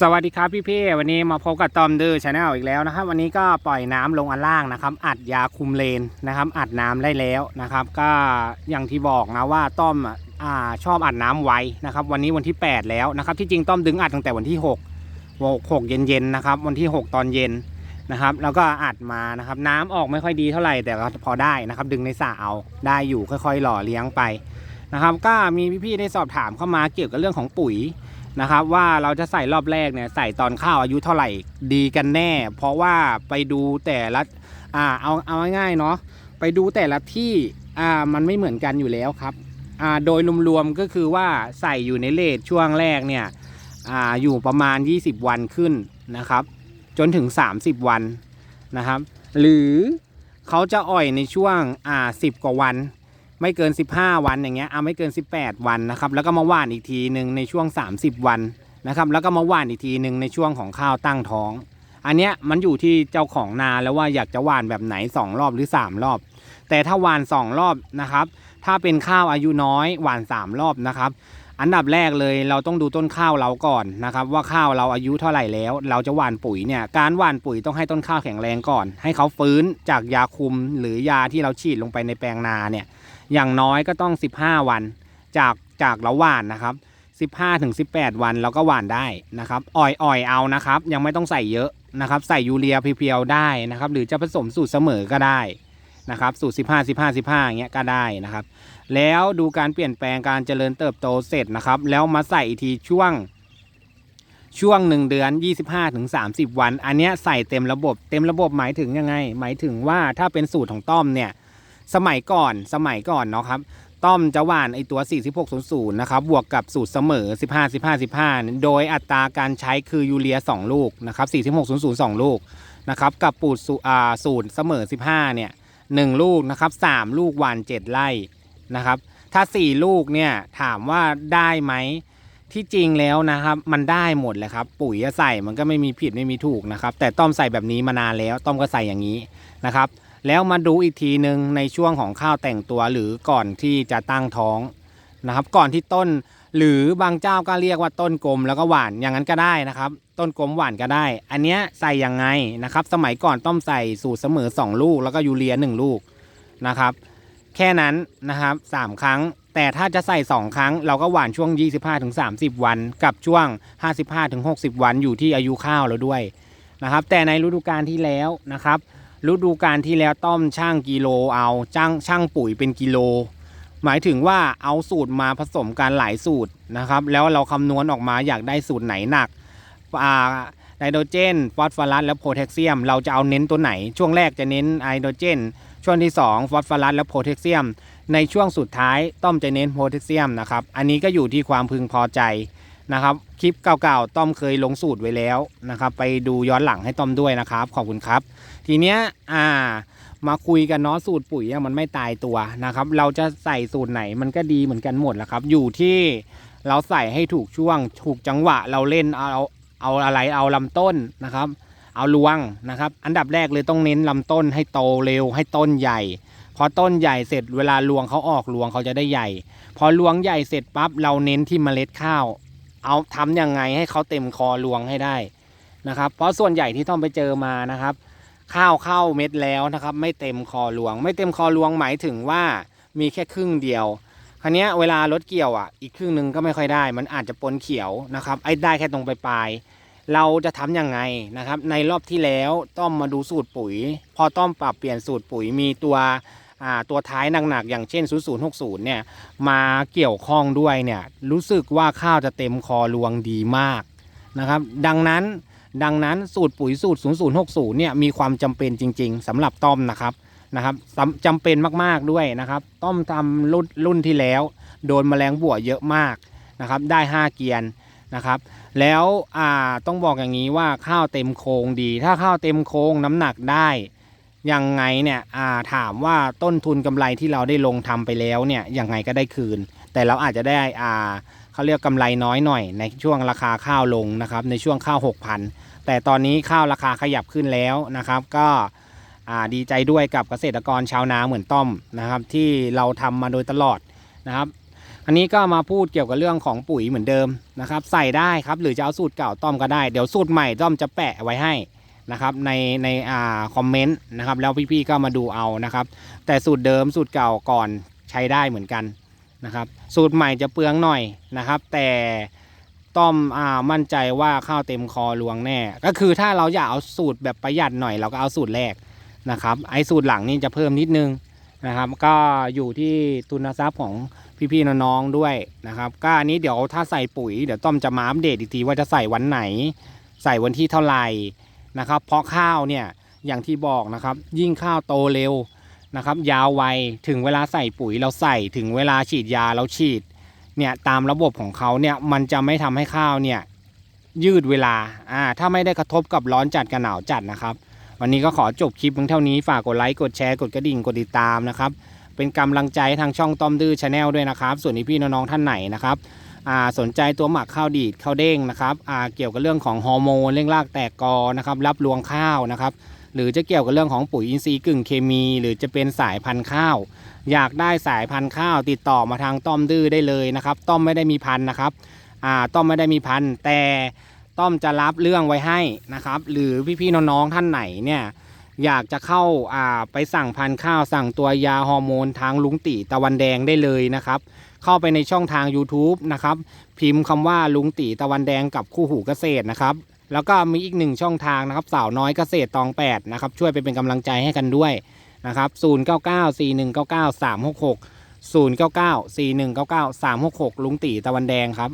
สวัสดีครับพี่ๆวันนี้มาพบกับตอมดื้อชาแนลอีกแล้วนะครับ วันนี้ก็ปล่อยน้ำลงอันล่างนะครับ อัดยาคุมเลนนะครับ อัดน้ำได้แล้วนะครับ ก็อย่างที่บอกนะว่าต้อมอะอ่าชอบอัดน้ำไว้นะครับ วันนี้วันที่ 8 แล้วนะครับ ที่จริงต้อมดึงอัดตั้งแต่วันที่6 6 6เย็นๆนะครับ วันที่ 6 ตอนเย็นนะครับ แล้วก็อัดมานะครับ น้ำออกไม่ค่อยดีเท่าไหร่แต่ก็พอได้นะครับ ดึงในสระเอาได้อยู่ค่อยๆ หล่อเลี้ยงไปนะครับ ก็มีพี่ๆได้สอบถามเข้ามาเกี่ยวกับเรื่องของปุ๋ย นะครับว่าเราจะใส่รอบแรกเนี่ยใส่ตอนข้าวอายุเท่าไหร่ดีกันแน่ เพราะว่าไปดูแต่ละอ่าเอาเอาง่ายๆเนาะไปดูแต่ละที่อ่ามันไม่เหมือนกันอยู่แล้วครับอ่าโดยรวมๆก็คือว่าใส่อยู่ในเลทช่วงแรกเนี่ยอ่าอยู่ประมาณ 20 วันขึ้นนะครับ จนถึง 30 วันนะครับ หรือเขาจะอ่อยในช่วงอ่า10 กว่าวัน ไม่เกิน 15 วันอย่างเงี้ยเอาไม่เกิน 18 วันนะครับแล้วก็มาหว่านอีกทีหนึ่งในช่วง 30 วันนะครับแล้วก็มาหว่านอีกทีหนึ่งในช่วงของข้าวตั้งท้อง อันเนี้ยมันอยู่ที่เจ้าของนาแล้วว่าอยากจะหว่านแบบไหน 2 รอบหรือ 3 รอบ แต่ถ้าหว่าน 2 รอบนะครับถ้าเป็นข้าวอายุน้อยหว่าน 3 รอบนะครับอันดับแรกเลยเราต้องดูต้นข้าวเราก่อนนะครับว่าข้าวเราอายุเท่าไหร่แล้ว เราจะหว่านปุ๋ยเนี่ยการหว่านปุ๋ยต้องให้ต้นข้าวแข็งแรงก่อน ให้เขาฟื้นจากยาคุมหรือยาที่เราฉีดลงไปในแปลงนาเนี่ย อย่างน้อยก็ต้อง 15 วัน จากจากเราหว่านนะครับ 15ถึง18 วันเราก็หว่านได้นะครับอ่อยอ่อยเอานะครับ ยังไม่ต้องใส่เยอะนะครับ ใส่ยูเรียเพียวๆได้นะครับ หรือจะผสมสูตรเสมอก็ได้นะครับ สูตร 15 15 15อย่างเงี้ยก็ได้นะครับ แล้วดูการเปลี่ยนแปลงการเจริญเติบโตเสร็จนะครับ แล้วมาใส่อีกทีช่วงช่วง 1 เดือน 25ถึง30 วัน อันเนี้ยใส่เต็มระบบ เต็มระบบหมายถึงยังไง หมายถึงว่าถ้าเป็นสูตรของต้อมเนี่ย สมัยก่อนสมัยก่อนเนาะครับ ต้อมจะหว่านไอตัว 4600 นะครับ บวกกับสูตรเสมอ 15 15 15 โดยอัตราการใช้คือยูเรีย 2 ลูกนะครับ 4600 2 ลูกนะครับ กับปูดสูสูตรเสมอ 15 เนี่ย 1 ลูกนะครับ 3 ลูกหว่าน 7 ไร่นะครับ ถ้า 4 ลูกเนี่ยถามว่าได้ไหมที่จริงแล้วนะครับมันได้หมดเลยครับ ปุ๋ยใส่มันก็ไม่มีผิดไม่มีถูกนะครับ แต่ต้อมใส่แบบนี้มานานแล้ว ต้อมก็ใส่อย่างนี้นะครับ แล้วมาดูอีกทีหนึ่งในช่วงของข้าวแต่งตัวหรือก่อนที่จะตั้งท้องนะครับ ก่อนที่ต้นหรือบางเจ้าก็เรียกว่าต้นกลมแล้วก็หวานอย่างนั้นก็ได้นะครับ ต้นกลมหวานก็ได้ อันเนี้ยใส่ยังไงนะครับ สมัยก่อนต้อมใส่สูตรเสมอ 2 ลูก แล้วก็ยูเรีย 1 ลูกนะครับ แค่นั้นนะครับ 3 ครั้ง แต่ถ้าจะใส่ 2 ครั้ง เราก็หวานช่วง 25-30 วัน กับช่วง 55-60 วันอยู่ที่อายุข้าวแล้วด้วยนะครับ แต่ในฤดูกาลที่แล้วนะครับ ฤดูกาลที่แล้วต้อมช่างกิโลเอาช่างช่างปุ๋ยเป็นกิโล หมายถึงว่าเอาสูตรมาผสมกันหลายสูตรนะครับ แล้วเราคำนวณออกมาอยากได้สูตรไหนหนักอ่าไนโตรเจน ฟอสฟอรัสและโพแทสเซียม เราจะเอาเน้นตัวไหน ช่วงแรกจะเน้นไนโตรเจน ช่วงที่ 2 ฟอสฟอรัสและโพแทสเซียม ในช่วงสุดท้ายต้อมจะเน้นโพแทสเซียมนะครับ อันนี้ก็อยู่ที่ความพึงพอใจ นะครับ คลิปเก่าๆ ต้อมเคยลงสูตรไว้แล้วนะครับ ไปดูย้อนหลังให้ต้อมด้วยนะครับ ขอบคุณครับ ทีเนี้ยอ่า มาคุยกันเนาะสูตรปุ๋ยมันไม่ตายตัวนะครับ เราจะใส่สูตรไหนมันก็ดีเหมือนกันหมดแหละครับ อยู่ที่เราใส่ให้ถูกช่วง ถูกจังหวะ เราเล่นเอาเอาเอาอะไรเอาลำต้นนะครับ เอารวงนะครับ อันดับแรกเลยต้องเน้นลำต้นให้โตเร็วให้ต้นใหญ่พอต้นใหญ่เสร็จเวลารวงเขาออกรวงเขาจะได้ใหญ่ พอรวงใหญ่เสร็จปั๊บเราเน้นที่เมล็ดข้าว เอาทำยังไงให้เขาเต็มคอรวงให้ได้นะครับ เพราะส่วนใหญ่ที่ต้องไปเจอมานะครับ ข้าวเข้าเม็ดแล้วนะครับ ไม่เต็มคอรวง ไม่เต็มคอรวงหมายถึงว่ามีแค่ครึ่งเดียวคราวเนี้เวลารถเกี่ยวอะอีกครึ่งหนึ่งก็ไม่ค่อยได้ มันอาจจะปนเขียวนะครับไอ้ได้แค่ตรงปลายเราจะทำยังไงนะครับ ในรอบที่แล้วต้อมมาดูสูตรปุ๋ย พอต้อมปรับเปลี่ยนสูตรปุ๋ยมีตัว ตัวท้ายหนักๆอย่างเช่น 0060 เนี่ยมาเกี่ยวข้องด้วยเนี่ยรู้สึกว่าข้าวจะเต็มคอรวงดีมากนะครับดังนั้นดังนั้นสูตรปุ๋ยสูตร 0060 เนี่ยมีความจำเป็นจริง ๆสำหรับต้อมนะครับนะครับจำเป็นมากๆด้วยนะครับ ต้อมทำรุ่นรุ่นที่แล้ว โดนแมลงบัวเยอะมากนะครับได้ 5 เกียนนะครับ แล้วต้องบอกอย่างนี้ว่าข้าวเต็มโครงดี ถ้าข้าวเต็มโครงน้ำหนักได้ ยังไงเนี่ยาถามว่าต้นทุนกำไรที่เราได้ลงทำไปแล้วเนี่ยยังไงก็ได้คืน แต่เราอาจจะได้อ่าเขาเรียกกำไรน้อยหน่อย ในช่วงราคาข้าวลงนะครับ ในช่วงข้าว6,000แต่ตอนนี้ข้าวราคาขยับขึ้นแล้วนะครับ ก็ดีใจด้วยกับเกษตรกรชาวนาเหมือนต้อมนะครับ ที่เราทำมาโดยตลอดนะครับ อันนี้ก็มาพูดเกี่ยวกับเรื่องของปุ๋ยเหมือนเดิมนะครับ ใส่ได้ครับหรือจะเอาสูตรเก่าต้อมก็ได้เดี๋ยวสูตรใหม่ต้อมจะแปะไว้ให้ นะครับในในอ่าคอมเมนต์นะครับแล้วพี่ๆก็มาดูเอานะครับ แต่สูตรเดิมสูตรเก่าก่อนใช้ได้เหมือนกันนะครับสูตรใหม่จะเปลืองหน่อยนะครับ แต่ต้อมอ่ามั่นใจว่าข้าวเต็มคอลวงแน่ ก็คือถ้าเราอยากเอาสูตรแบบประหยัดหน่อยเราก็เอาสูตรแรกนะครับไอ้สูตรหลังนี่จะเพิ่มนิดนึงนะครับ ก็อยู่ที่ทุนทรัพย์ของพี่ๆน้องๆด้วยนะครับ ก็อันนี้เดี๋ยวถ้าใส่ปุ๋ยเดี๋ยวต้อมจะมาอัปเดตอีกทีว่าจะใส่วันไหน ใส่วันที่เท่าไหร่ นะครับ เพราะข้าวเนี่ยอย่างที่บอกนะครับยิ่งข้าวโตเร็วนะครับ ยาวไวถึงเวลาใส่ปุ๋ยเราใส่ถึงเวลาฉีดยาเราฉีดเนี่ยตามระบบของเขาเนี่ยมันจะไม่ทำให้ข้าวเนี่ยยืดเวลาอ่าถ้าไม่ได้กระทบกับร้อนจัดกับหนาวจัดนะครับ วันนี้ก็ขอจบคลิปเพียงเท่านี้ฝากกดไลค์กดแชร์กดกระดิ่งกดติดตามนะครับเป็นกำลังใจทางช่องต้อมดื้อชาแนลด้วยนะครับ ส่วนนี้พี่น้องๆท่านไหนนะครับ สนใจตัวหมักข้าวดีดข้าวเด้งนะครับอ่าเกี่ยวกับเรื่องของฮอร์โมนเร่งรากแตกกอนะครับรับรวงข้าวนะครับหรือจะเกี่ยวกับเรื่องของปุ๋ยอินทรีย์กึ่งเคมี หรือจะเป็นสายพันธุ์ข้าว อยากได้สายพันธุ์ข้าว ติดต่อมาทางต้อมดื้อได้เลยนะครับต้อมไม่ได้มีพันธุ์นะครับอ่าต้อมไม่ได้มีพันธุ์แต่ต้อมจะรับเรื่องไว้ให้นะครับ หรือพี่ๆน้องๆท่านไหนเนี่ยอยากจะเข้าอ่าไปสั่งพันธุ์ข้าวสั่งตัวยาฮอร์โมนทางลุงตีตะวันแดงได้เลยนะครับ เข้าไปในช่องทาง YouTube นะครับพิมพ์คำว่าลุงตีตะวันแดงกับคู่หูเกษตรนะครับแล้วก็มีอีกหนึ่งช่องทางนะครับสาวน้อยเกษตรตอง8นะครับช่วยไปเป็นกำลังใจให้กันด้วยนะครับ0994199366 0994199366 ลุงตีตะวันแดงครับ